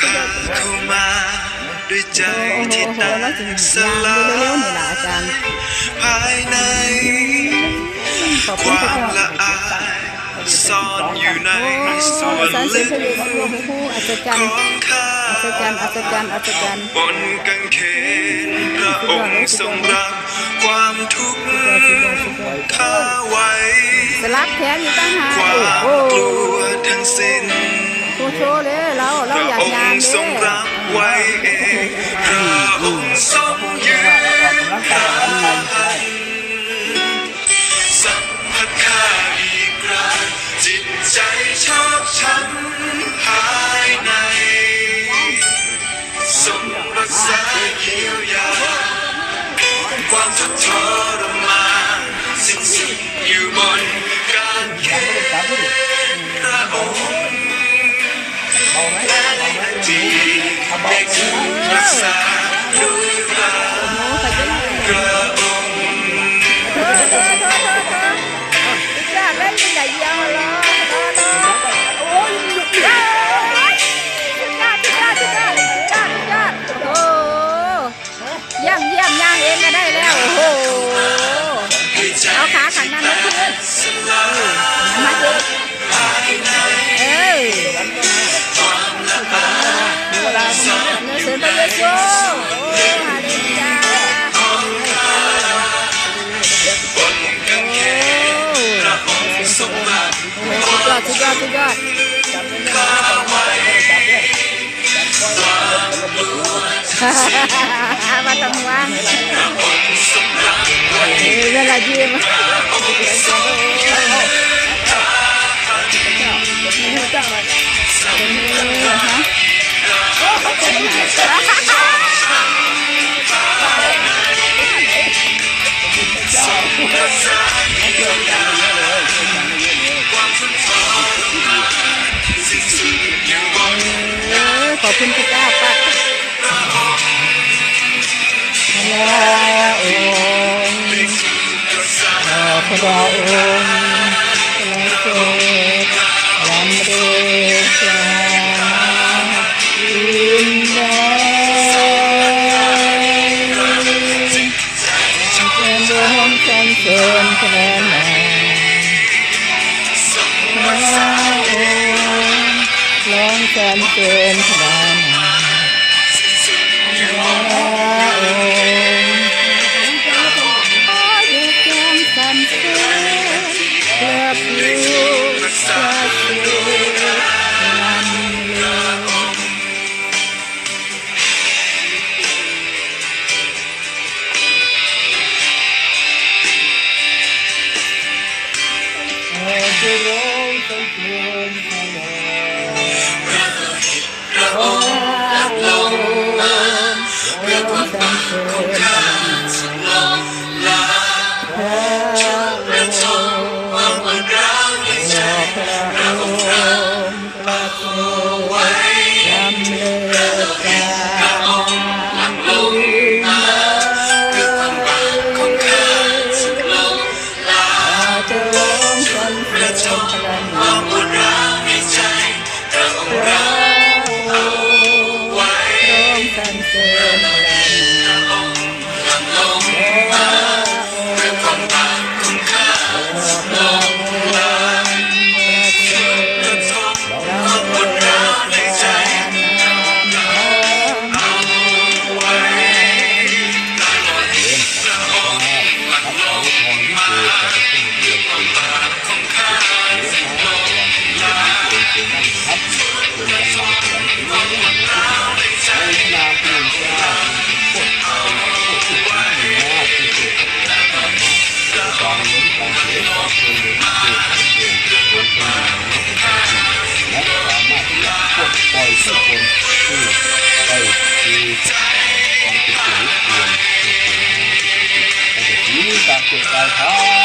สุดยอดสุดยอดสุดยอดเข้ามาด้วยใจโอ้โหที่โอ้โหแตแล้วกสิสยางลาเร็วๆยนี่ล่ะอาจารย์ ภายใน ขอบคคุณวาทุกมคนละอายซ่อนอยู่ในโอ้ส่วนอาจารย์เสีลึยงกเพลงโอ้โหอัศจรรขย์องข้าอัศจรรย์อัศจรรย์อัศจรรย์บนกางเขนพระองค์ทรงรับความทุกข์ข้าไว้ สลักแขนอยู่ตั้งหากควาโอ้มโหกลัวทั้งสิ้น โชว์โชว์เลยเราเราอยากยามเลทรงยรับไว้เองพระองค์ทรงยืนสัมผัสข้าอีกครั้งจิตใจชอบช้ำภายในทรงรักษาเยียวยาความทุกข์ทร ก มาตรงวางพระองค์ทรงรับไว้เออเวลายิ้มเออขอบคุณพระเจ้า ป้าลาองค์พระองค์พระเจ้ารำเรียกลาอินดาเป็นดวงจันทร์เชิญพระนามพระองค์ร้องจันทร์เชิญพระ พ 谢谢大家。